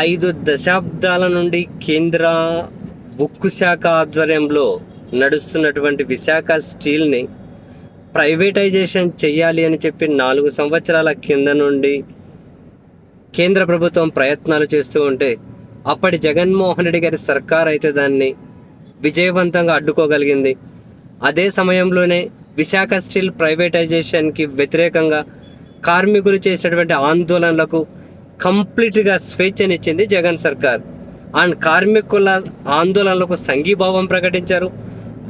ఐదు దశాబ్దాల నుండి కేంద్ర ఉక్కు శాఖ ఆధ్వర్యంలో నడుస్తున్నటువంటి విశాఖ స్టీల్ని ప్రైవేటైజేషన్ చేయాలి అని చెప్పి నాలుగు సంవత్సరాల కింద నుండి కేంద్ర ప్రభుత్వం ప్రయత్నాలు చేస్తూ ఉంటే అప్పటి జగన్మోహన్ రెడ్డి గారి సర్కార్ అయితే దాన్ని విజయవంతంగా అడ్డుకోగలిగింది. అదే సమయంలోనే విశాఖ స్టీల్ ప్రైవేటైజేషన్కి వ్యతిరేకంగా కార్మికులు చేసినటువంటి ఆందోళనలకు కంప్లీట్గా స్వేచ్ఛనిచ్చింది జగన్ సర్కార్. అండ్ కార్మికుల ఆందోళనలకు సంఘీభావం ప్రకటించారు.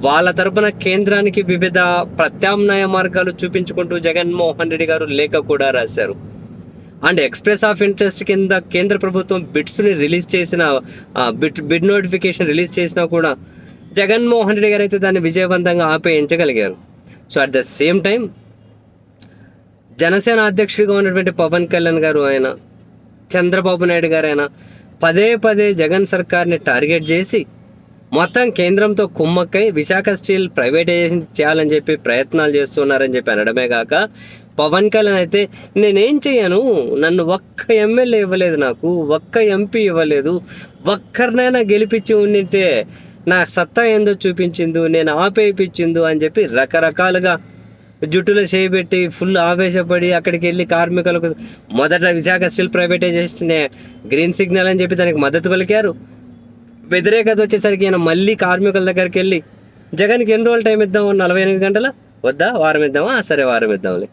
వాళ్ళ తరపున కేంద్రానికి వివిధ ప్రత్యామ్నాయ మార్గాలు చూపించుకుంటూ జగన్మోహన్ రెడ్డి గారు లేఖ కూడా రాశారు. అండ్ ఎక్స్ప్రెస్ ఆఫ్ ఇంట్రెస్ట్ కింద కేంద్ర ప్రభుత్వం బిడ్స్ని రిలీజ్ చేసిన బిడ్ బిడ్ నోటిఫికేషన్ రిలీజ్ చేసినా కూడా జగన్మోహన్ రెడ్డి గారు అయితే దాన్ని విజయవంతంగా ఆపేయించగలిగారు. So at the same time Janasena అధ్యక్షుడిగా ఉన్నటువంటి పవన్ కళ్యాణ్ గారు ఆయన చంద్రబాబు నాయుడు గారైనా పదే పదే జగన్ సర్కార్ని టార్గెట్ చేసి మొత్తం కేంద్రంతో కుమ్మక్కై విశాఖ స్టీల్ ప్రైవేటైజేషన్ చేయాలని చెప్పి ప్రయత్నాలు చేస్తున్నారని చెప్పి అనడమే కాక పవన్ కళ్యాణ్ అయితే నేనేం చేయను నన్ను ఒక్క ఎమ్మెల్యే ఇవ్వలేదు నాకు ఒక్క ఎంపీ ఇవ్వలేదు ఒక్కరినైనా గెలిపించి ఉండింటే నా సత్తా ఏందో చూపించింది నేను ఆపేపించిందో అని చెప్పి రకరకాలుగా జుట్టులో చేయబెట్టి ఫుల్ ఆవేశపడి అక్కడికి వెళ్ళి కార్మికులకు మొదట Visakha steel privatisation green signal అని చెప్పి దానికి మద్దతు పలికారు. వ్యతిరేకత వచ్చేసరికి ఈయన మళ్ళీ కార్మికుల దగ్గరికి వెళ్ళి జగన్కి ఎన్ని రోజులు టైం ఇద్దాం? నలభై ఎనిమిది గంటల? వద్దా? వారం ఇద్దామా? సరే వారం ఇద్దాంలే.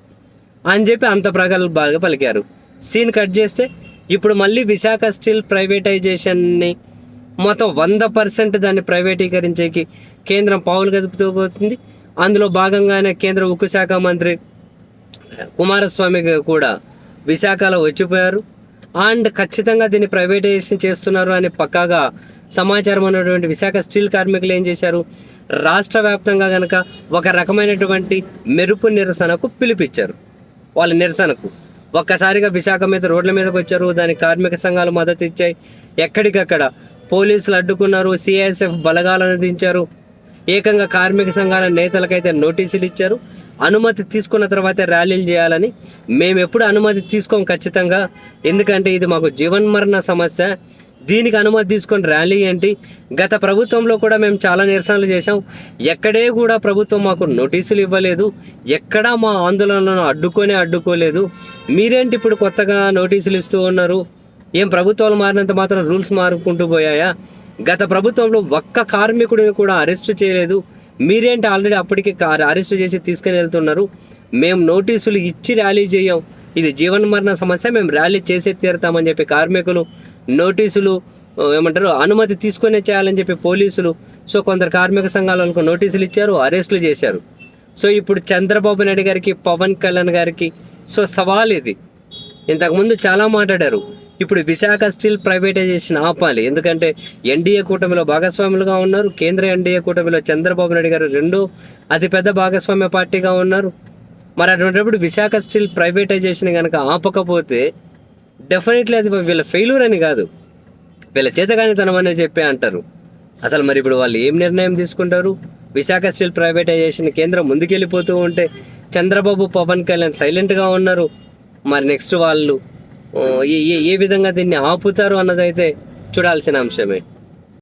అని చెప్పి అంత ప్రగల్భాగా పలికారు. సీన్ కట్ చేస్తే ఇప్పుడు మళ్ళీ విశాఖ స్టీల్ ప్రైవేటైజేషన్ని మొత్తం వంద పర్సెంట్ దాన్ని ప్రైవేటీకరించేకి కేంద్రం పావులు గదుపుతూ పోతుంది. అందులో భాగంగానే కేంద్ర ఉక్కు శాఖ మంత్రి కుమారస్వామి కూడా విశాఖలో వచ్చిపోయారు. అండ్ ఖచ్చితంగా దీన్ని ప్రైవేటైజేషన్ చేస్తున్నారు అని పక్కాగా సమాచారం ఉన్నటువంటి విశాఖ స్టీల్ కార్మికులు ఏం చేశారు? రాష్ట్ర వ్యాప్తంగా కనుక ఒక రకమైనటువంటి మెరుపు నిరసనకు పిలిపిచ్చారు. వాళ్ళ నిరసనకు. ఒక్కసారిగా విశాఖ మీద రోడ్ల మీదకి వచ్చారు. దాని కార్మిక సంఘాలు మద్దతు ఇచ్చాయి. ఎక్కడికక్కడ పోలీసులు అడ్డుకున్నారు సిఐఎస్ఎఫ్ బలగాలను దించారు. ఏకంగా కార్మిక సంఘాల నేతలకైతే నోటీసులు ఇచ్చారు. అనుమతి తీసుకున్న తర్వాతే ర్యాలీలు చేయాలని మేము ఎప్పుడు అనుమతి తీసుకోం ఖచ్చితంగా. ఎందుకంటే ఇది మాకు జీవన్మరణ సమస్య. దీనికి అనుమతి తీసుకొని ర్యాలీ ఏంటి? గత ప్రభుత్వంలో కూడా మేము చాలా నిరసనలు చేశాం. ఎక్కడే కూడా ప్రభుత్వం మాకు నోటీసులు ఇవ్వలేదు. ఎక్కడా మా ఆందోళనలను అడ్డుకొనే అడ్డుకోలేదు. మీరేంటి ఇప్పుడు కొత్తగా నోటీసులు ఇస్తూ ఉన్నారు? ఏం ప్రభుత్వాలు మారినంత మాత్రం రూల్స్ మారుకుంటూ పోయాయా? గత ప్రభుత్వంలో ఒక్క కార్మికుడిని కూడా అరెస్ట్ చేయలేదు. మీరేంటి ఆల్రెడీ అప్పటికే కార్ అరెస్ట్ చేసి తీసుకుని వెళ్తున్నారు? మేము నోటీసులు ఇచ్చి ర్యాలీ చేయం. ఇది జీవన మరణ సమస్య మేము ర్యాలీ చేసే తీరుతామని చెప్పి కార్మికులు నోటీసులు ఏమంటారు అనుమతి తీసుకునే చేయాలని చెప్పి పోలీసులు సో కొందరు కార్మిక సంఘాలకు నోటీసులు ఇచ్చారు అరెస్టులు చేశారు. సో ఇప్పుడు చంద్రబాబు నాయుడు గారికి పవన్ కళ్యాణ్ గారికి సో సవాల్ ఇది. ఇంతకుముందు చాలా మాట్లాడారు. ఇప్పుడు విశాఖ స్టీల్ ప్రైవేటైజేషన్ ఆపాలి. ఎందుకంటే ఎన్డీఏ కూటమిలో భాగస్వాములుగా ఉన్నారు. కేంద్ర ఎన్డీఏ కూటమిలో చంద్రబాబు నాయుడు గారు రెండో అతిపెద్ద భాగస్వామ్య పార్టీగా ఉన్నారు. మరి అటువంటిప్పుడు విశాఖ స్టీల్ ప్రైవేటైజేషన్ కనుక ఆపకపోతే డెఫినెట్లీ అది వీళ్ళ ఫెయిల్యూర్ అని కాదు. వీళ్ళ చేతగానితనం అనే చెప్పే అంటారు. అసలు మరి ఇప్పుడు వాళ్ళు ఏం నిర్ణయం తీసుకుంటారు? విశాఖ స్టీల్ ప్రైవేటైజేషన్ కేంద్రం ముందుకెళ్ళిపోతూ ఉంటే చంద్రబాబు పవన్ కళ్యాణ్ సైలెంట్గా ఉన్నారు. మరి నెక్స్ట్ వాళ్ళు ఏ- ఏ విధంగా దీన్ని ఆపుతారు అన్నదైతే చూడాల్సిన అంశమే